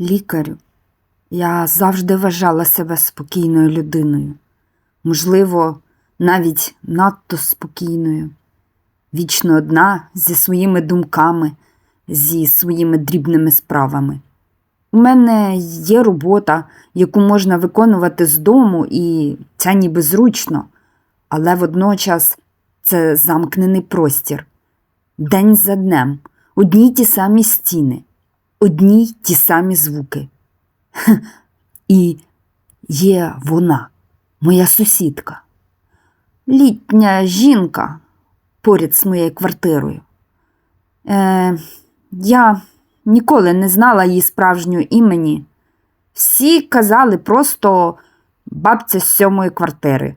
Лікарю, я завжди вважала себе спокійною людиною, можливо, навіть надто спокійною, вічно одна зі своїми думками, зі своїми дрібними справами. У мене є робота, яку можна виконувати з дому, і це ніби зручно, але водночас це замкнений простір. День за днем, одні й ті самі стіни, одні й ті самі звуки. І є вона, моя сусідка, літня жінка поряд з моєю квартирою. Е, я ніколи не знала її справжнього імені. Всі казали просто бабця з сьомої квартири.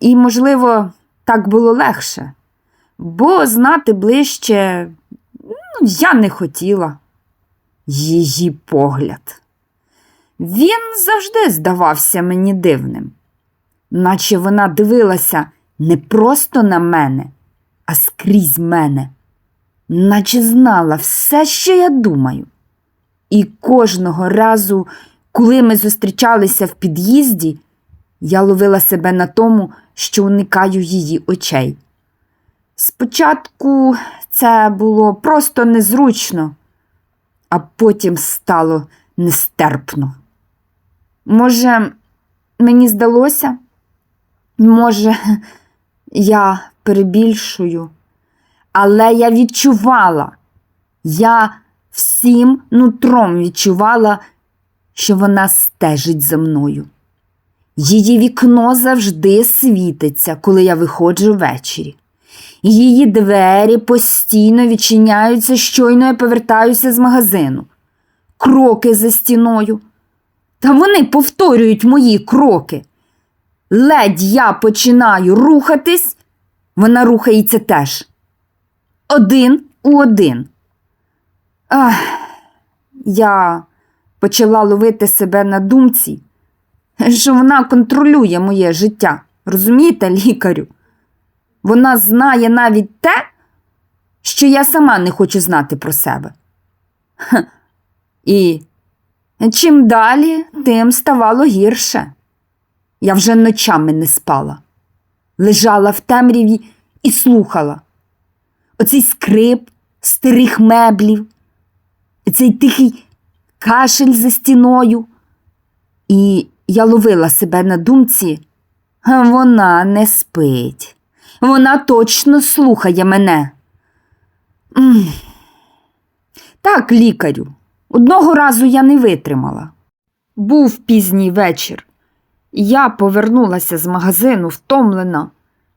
І, можливо, так було легше, бо знати ближче я не хотіла. Її погляд. Він завжди здавався мені дивним, наче вона дивилася не просто на мене, а скрізь мене, наче знала все, що я думаю. І кожного разу, коли ми зустрічалися в під'їзді, я ловила себе на тому, що уникаю її очей. Спочатку це було просто незручно, а потім стало нестерпно. Може, мені здалося? Може, я перебільшую, але я відчувала, я всім нутром відчувала, що вона стежить за мною. Її вікно завжди світиться, коли я виходжу ввечері. Її двері постійно відчиняються, щойно я повертаюся з магазину. Кроки за стіною. Та вони повторюють мої кроки. Ледь я починаю рухатись, вона рухається теж. Один у один. Ах, я почала ловити себе на думці, що вона контролює моє життя. Розумієте, лікарю? Вона знає навіть те, що я сама не хочу знати про себе. І чим далі, тим ставало гірше. Я вже ночами не спала, лежала в темряві і слухала. Оцей скрип старих меблів, цей тихий кашель за стіною. І я ловила себе на думці, вона не спить. Вона точно слухає мене. Так, лікарю, одного разу я не витримала. Був пізній вечір. Я повернулася з магазину втомлена,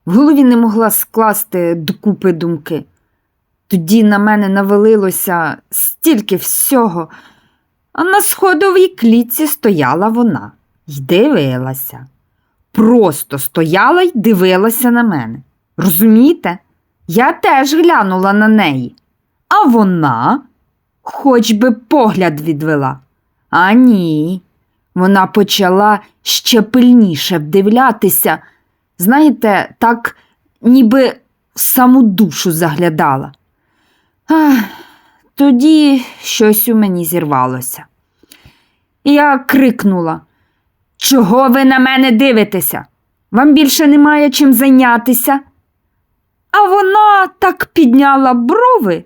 в голові не могла скласти докупи думки. Тоді на мене навалилося стільки всього, а на сходовій клітці стояла вона й дивилася. Просто стояла й дивилася на мене. Розумієте? Я теж глянула на неї. А вона хоч би погляд відвела. А ні, вона почала ще пильніше вдивлятися. Знаєте, так ніби в саму душу заглядала. Ах, тоді щось у мені зірвалося. Я крикнула Чого ви на мене дивитеся? Вам більше немає чим зайнятися. А вона так підняла брови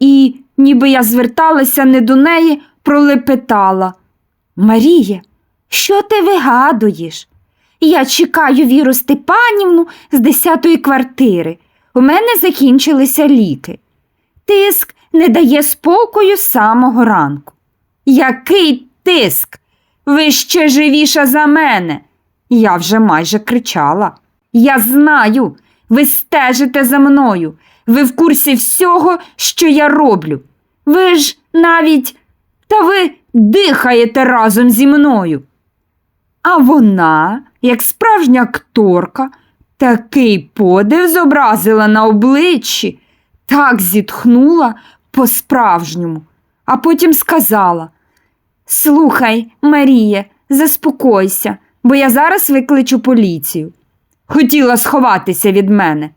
і, ніби я зверталася не до неї, пролепетала. Маріє, що ти вигадуєш? Я чекаю Віру Степанівну з десятої квартири. У мене закінчилися ліки. Тиск не дає спокою з самого ранку. Який тиск? Ви ще живіша за мене. Я вже майже кричала. Я знаю, ви стежите за мною. Ви в курсі всього, що я роблю. Ви ж навіть та ви дихаєте разом зі мною. А вона, як справжня акторка, такий подив зобразила на обличчі, так зітхнула по-справжньому, а потім сказала Слухай, Маріє, заспокойся, бо я зараз викличу поліцію. Хотіла сховатися від мене,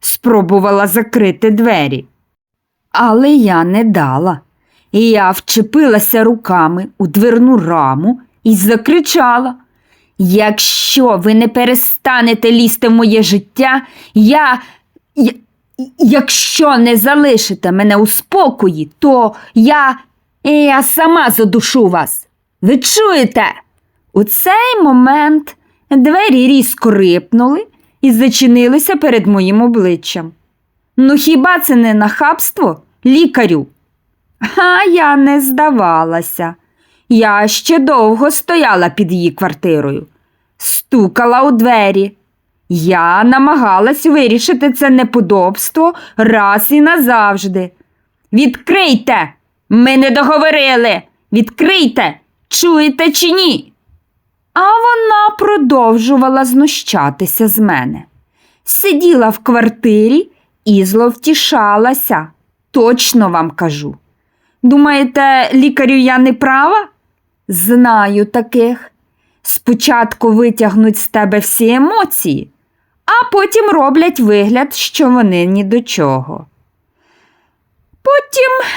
спробувала закрити двері. Але я не дала. І я вчепилася руками у дверну раму і закричала. Якщо ви не перестанете лізти в моє життя, я. якщо не залишите мене у спокої, то я. я сама задушу вас. Ви чуєте? У цей момент двері різко рипнули і зачинилися перед моїм обличчям. Ну хіба це не нахабство, лікарю? А я не здавалася. Я ще довго стояла під її квартирою, стукала у двері. Я намагалась вирішити це неподобство раз і назавжди. Відкрийте! Ми не договорили. Відкрийте, чуєте чи ні? А вона продовжувала знущатися з мене. Сиділа в квартирі і зловтішалася. Точно вам кажу. Думаєте, лікарю я не права? Знаю таких. Спочатку витягнуть з тебе всі емоції, а потім роблять вигляд, що вони ні до чого. Потім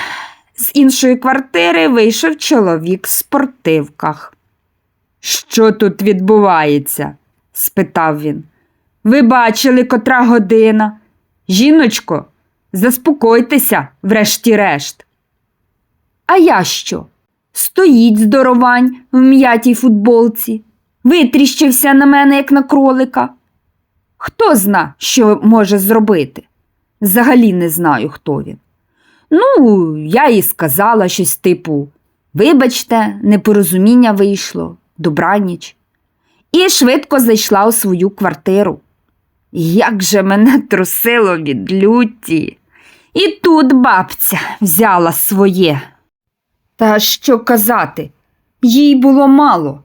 з іншої квартири вийшов чоловік в спортивках. Що тут відбувається? спитав він. Ви бачили, котра година. Жіночко, заспокойтеся, врешті-решт. А я що? Стоїть здоровань в м'ятій футболці, витріщився на мене, як на кролика. Хто зна, що може зробити? Взагалі не знаю, хто він. Ну, я їй сказала щось типу Вибачте, непорозуміння вийшло, добраніч. І швидко зайшла у свою квартиру. Як же мене трусило від люті. І тут бабця взяла своє. Та що казати, їй було мало.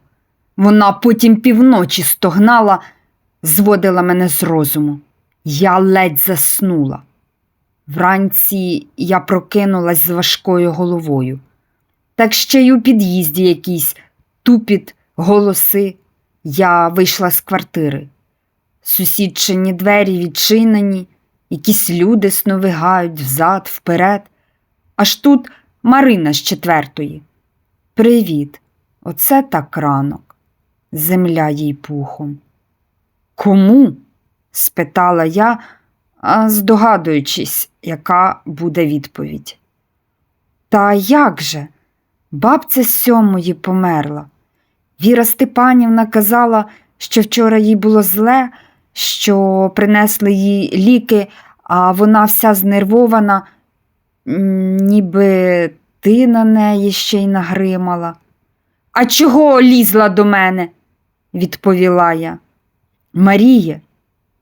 Вона потім півночі стогнала, зводила мене з розуму. Я ледь заснула. Вранці я прокинулась з важкою головою. Так ще й у під'їзді якийсь тупіт, голоси. Я вийшла з квартири. Сусідчині двері відчинені, якісь люди сновигають взад, вперед. Аж тут Марина з четвертої. Привіт, оце так ранок. Земля їй пухом. Кому? спитала я, здогадуючись, яка буде відповідь. Та як же? Бабця сьомої померла. Віра Степанівна казала, що вчора їй було зле, що принесли їй ліки, а вона вся знервована, ніби ти на неї ще й нагримала. А чого лізла до мене? відповіла я. Марія,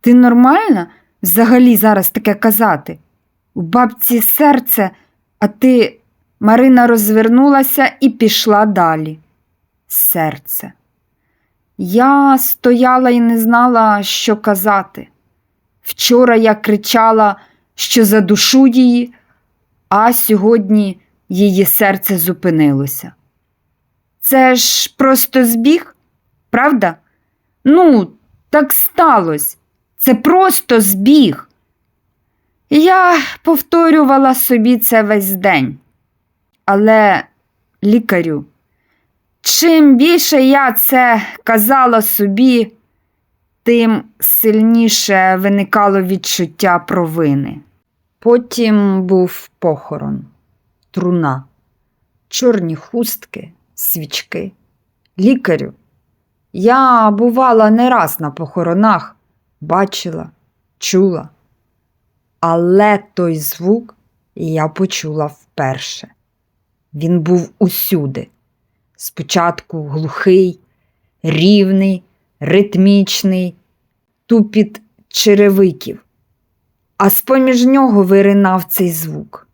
ти нормальна взагалі зараз таке казати? У бабці серце, а ти. Марина розвернулася і пішла далі. Серце. Я стояла і не знала, що казати. Вчора я кричала, що задушу її, а сьогодні її серце зупинилося. Це ж просто збіг, правда? Ну, так сталося. Це просто збіг. Я повторювала собі це весь день. Але, лікарю, чим більше я це казала собі, тим сильніше виникало відчуття провини. Потім був похорон, труна, чорні хустки, свічки. Лікарю, я бувала не раз на похоронах, бачила, чула, але той звук я почула вперше. Він був усюди. Спочатку глухий, рівний, ритмічний, тупіт черевиків, а з-поміж нього виринав цей звук.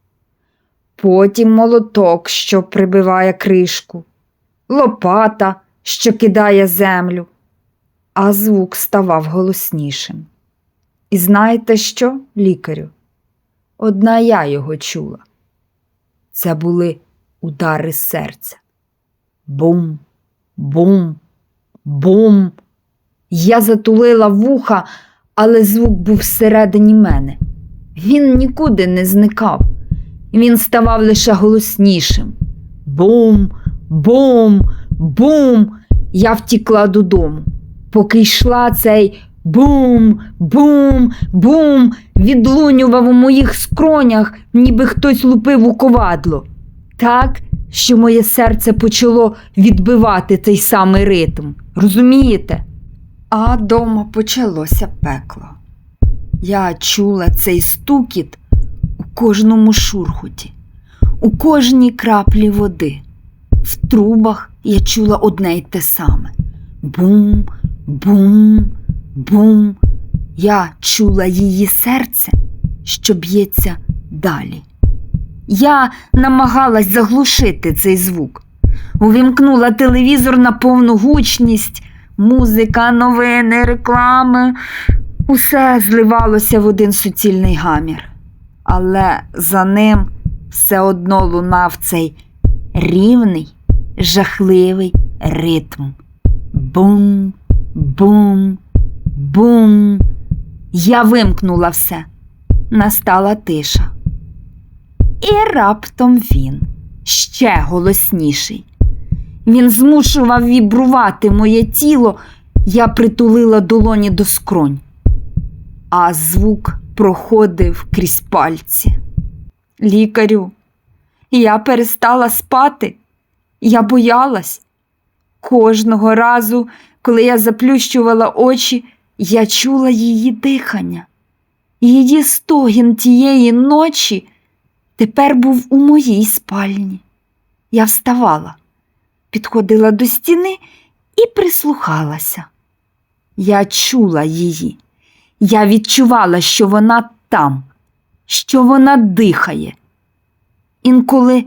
Потім молоток, що прибиває кришку, лопата, що кидає землю, а звук ставав голоснішим. І знаєте що, лікарю? Одна я його чула. Це були удари серця. Бум, бум, бум. Я затулила вуха, але звук був всередині мене. Він нікуди не зникав. він ставав лише голоснішим. Бум, бум, бум. Я втікла додому. Поки йшла цей бум, бум, бум, відлунював у моїх скронях, ніби хтось лупив у ковадло. Так, що моє серце почало відбивати цей самий ритм. Розумієте? А дома почалося пекло. Я чула цей стукіт у кожному шурхоті, у кожній краплі води. В трубах я чула одне й те саме: бум, бум, бум. Я чула її серце, що б'ється далі. Я намагалась заглушити цей звук. Увімкнула телевізор на повну гучність, музика, новини, реклами. Усе зливалося в один суцільний гамір. Але за ним все одно лунав цей рівний, жахливий ритм. Бум, бум, бум. Я вимкнула все. Настала тиша. І раптом він ще голосніший. Він змушував вібрувати моє тіло, я притулила долоні до скронь, а звук проходив крізь пальці. Лікарю, я перестала спати, я боялась. Кожного разу, коли я заплющувала очі, я чула її дихання. Її стогін тієї ночі тепер був у моїй спальні. Я вставала, підходила до стіни і прислухалася. Я чула її. Я відчувала, що вона там, що вона дихає. Інколи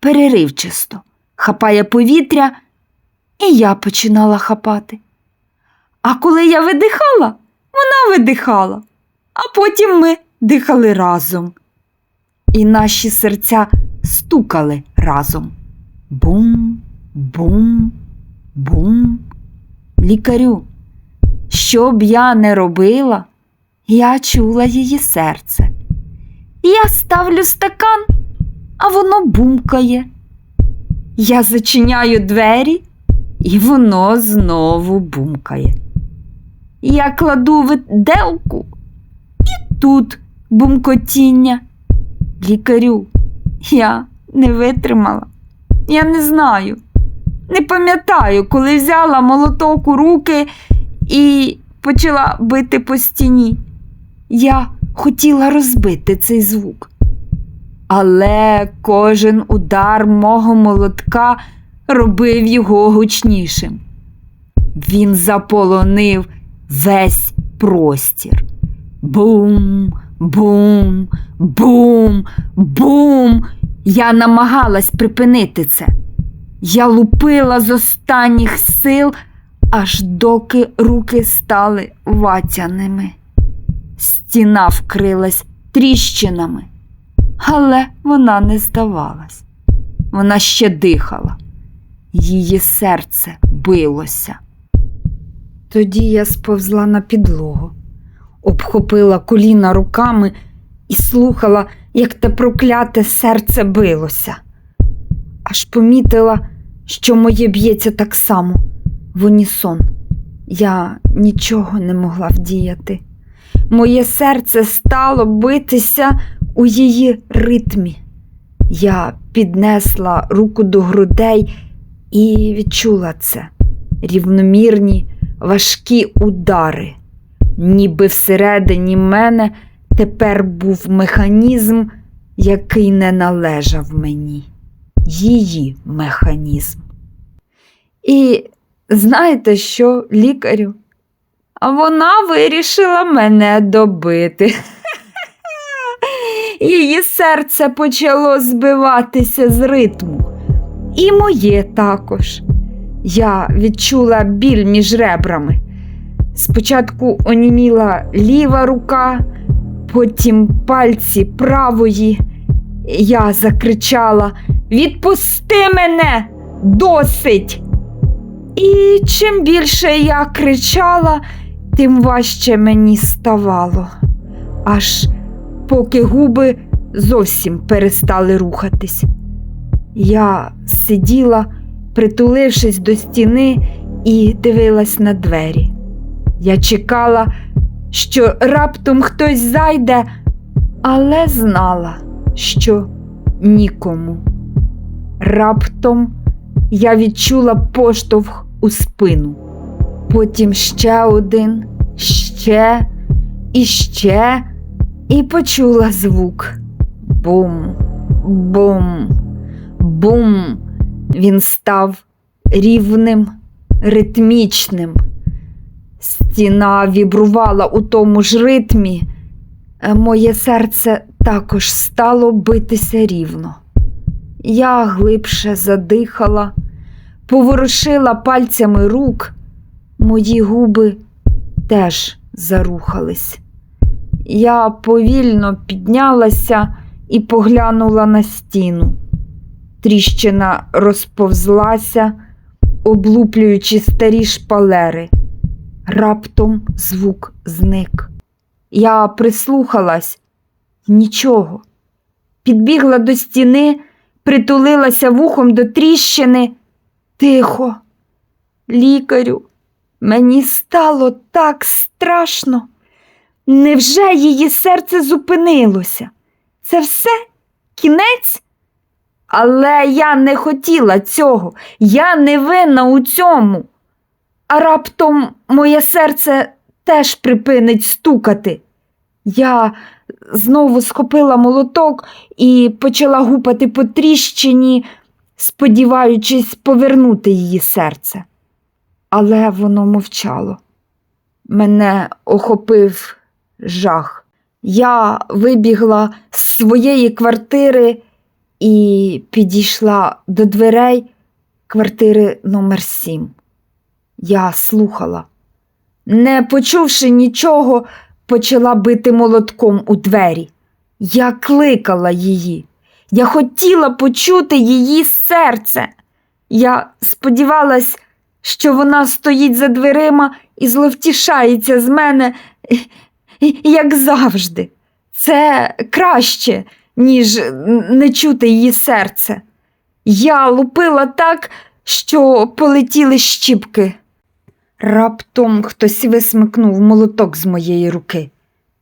переривчасто хапає повітря, і я починала хапати. А коли я видихала, вона видихала, а потім ми дихали разом. І наші серця стукали разом. Бум, бум, бум. Лікарю, що б я не робила, я чула її серце. Я ставлю стакан, а воно бумкає. Я зачиняю двері, і воно знову бумкає. Я кладу виделку, і тут бумкотіння. Лікарю, я не витримала. Я не знаю. Не пам'ятаю, коли взяла молоток у руки і почала бити по стіні. Я хотіла розбити цей звук. Але кожен удар мого молотка робив його гучнішим. Він заполонив весь простір. Бум, бум, бум, бум. Я намагалась припинити це. Я лупила з останніх сил, аж доки руки стали ватяними. Стіна вкрилась тріщинами, але вона не здавалась. Вона ще дихала, її серце билося. Тоді я сповзла на підлогу, обхопила коліна руками і слухала, як те прокляте серце билося. Аж помітила, що моє б'ється так само в унісон. Я нічого не могла вдіяти. Моє серце стало битися у її ритмі. Я піднесла руку до грудей і відчула це рівномірні, важкі удари, ніби всередині мене тепер був механізм, який не належав мені, її механізм. І знаєте що, лікарю? А вона вирішила мене добити. Її серце почало збиватися з ритму. І моє також. Я відчула біль між ребрами. Спочатку оніміла ліва рука, потім пальці правої. Я закричала Відпусти мене, досить. І чим більше я кричала, тим важче мені ставало, аж поки губи зовсім перестали рухатись. Я сиділа, притулившись до стіни, і дивилась на двері. Я чекала, що раптом хтось зайде, але знала, що нікому. Раптом я відчула поштовх у спину. Потім ще один, ще і ще, і почула звук. Бум, бум, бум. Він став рівним, ритмічним. Стіна вібрувала у тому ж ритмі. Е, Моє серце також стало битися рівно. Я глибше задихала, поворушила пальцями рук, мої губи теж зарухались. Я повільно піднялася і поглянула на стіну. Тріщина розповзлася, облуплюючи старі шпалери. Раптом звук зник. Я прислухалась нічого. Підбігла до стіни, притулилася вухом до тріщини. Тихо. Лікарю, мені стало так страшно. Невже її серце зупинилося? Це все? Кінець? Але я не хотіла цього, я не винна у цьому. А раптом моє серце теж припинить стукати. Я знову схопила молоток і почала гупати по тріщині, сподіваючись повернути її серце. Але воно мовчало. Мене охопив жах. Я вибігла з своєї квартири і підійшла до дверей квартири номер 7. Я слухала. Не почувши нічого, почала бити молотком у двері. Я кликала її. Я хотіла почути її серце. Я сподівалась, що вона стоїть за дверима і зловтішається з мене, як завжди. Це краще, ніж не чути її серце. Я лупила так, що полетіли щіпки. Раптом хтось висмикнув молоток з моєї руки.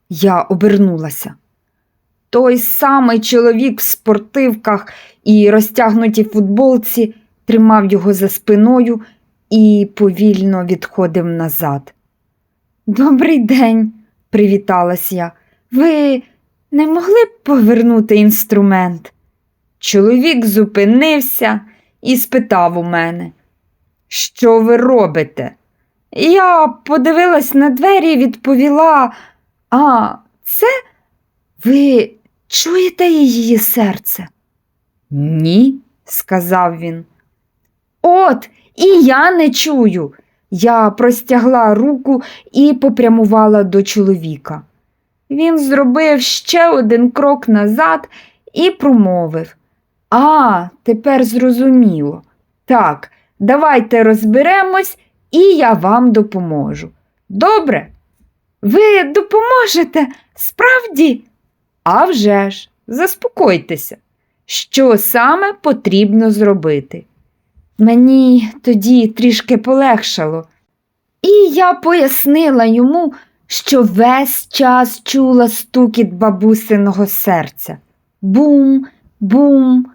Я обернулася. Той самий чоловік в спортивках і розтягнутій футболці тримав його за спиною і повільно відходив назад. Добрий день, привіталась я. Ви не могли б повернути інструмент? Чоловік зупинився і спитав у мене, що ви робите? Я подивилась на двері і відповіла, а це ви чуєте її серце? Ні, сказав він. От, і я не чую. Я простягла руку і попрямувала до чоловіка. Він зробив ще один крок назад і промовив А, тепер зрозуміло. Так, давайте розберемось, і я вам допоможу. Добре? Ви допоможете справді? А вже ж, заспокойтеся, що саме потрібно зробити. Мені тоді трішки полегшало, і я пояснила йому, що весь час чула стукіт бабусиного серця. Бум, бум,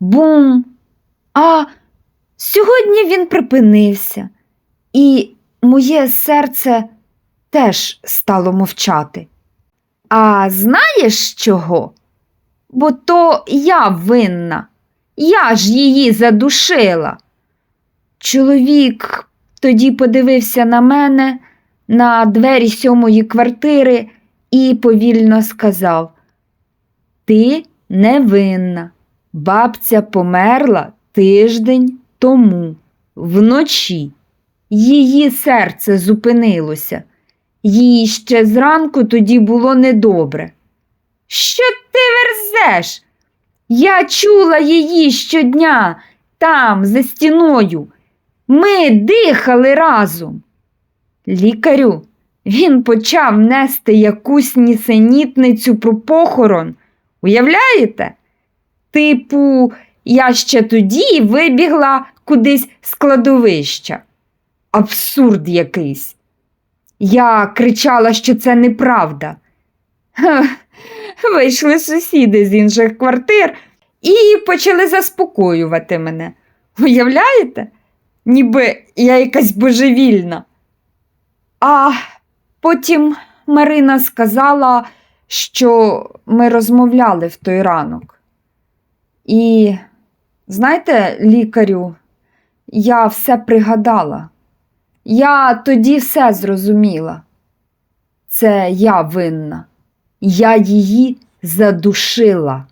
бум. А сьогодні він припинився, і моє серце теж стало мовчати. А знаєш чого? Бо то я винна, я ж її задушила. Чоловік тоді подивився на мене, на двері сьомої квартири і повільно сказав: Ти невинна. Бабця померла тиждень тому, вночі. Її серце зупинилося. Їй ще зранку тоді було недобре. Що ти верзеш? Я чула її щодня там, за стіною. Ми дихали разом. Лікарю, він почав нести якусь нісенітницю про похорон. Уявляєте? Типу, я ще тоді вибігла кудись з кладовища. Абсурд якийсь. Я кричала, що це неправда. Ха, Вийшли сусіди з інших квартир і почали заспокоювати мене. Уявляєте? Ніби я якась божевільна. А потім Марина сказала, що ми розмовляли в той ранок. І, знаєте, лікарю, я все пригадала. Я тоді все зрозуміла. Це я винна. Я її задушила.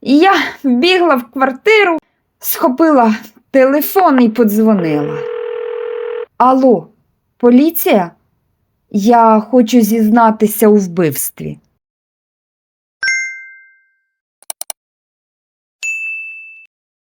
І я бігла в квартиру, схопила телефон і подзвонила. Алло, поліція? Я хочу зізнатися у вбивстві.